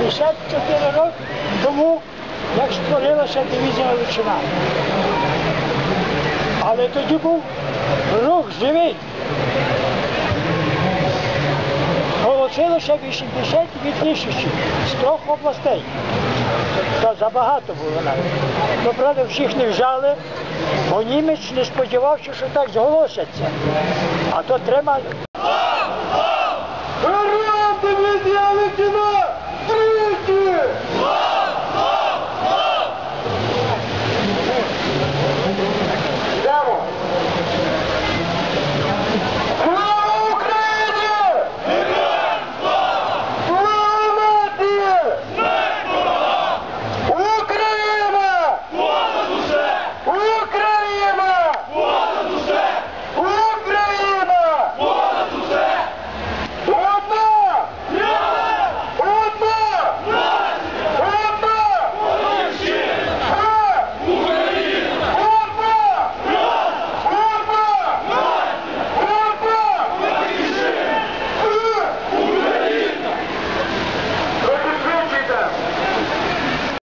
84 роки тому, як створилася дивізія Галичина. Але тоді був рух живий. Получилося 82 тисячі з трьох областей. То забагато було навіть. То правда всіх не вжали, бо німець не сподівався, що так зголосяться. А то треба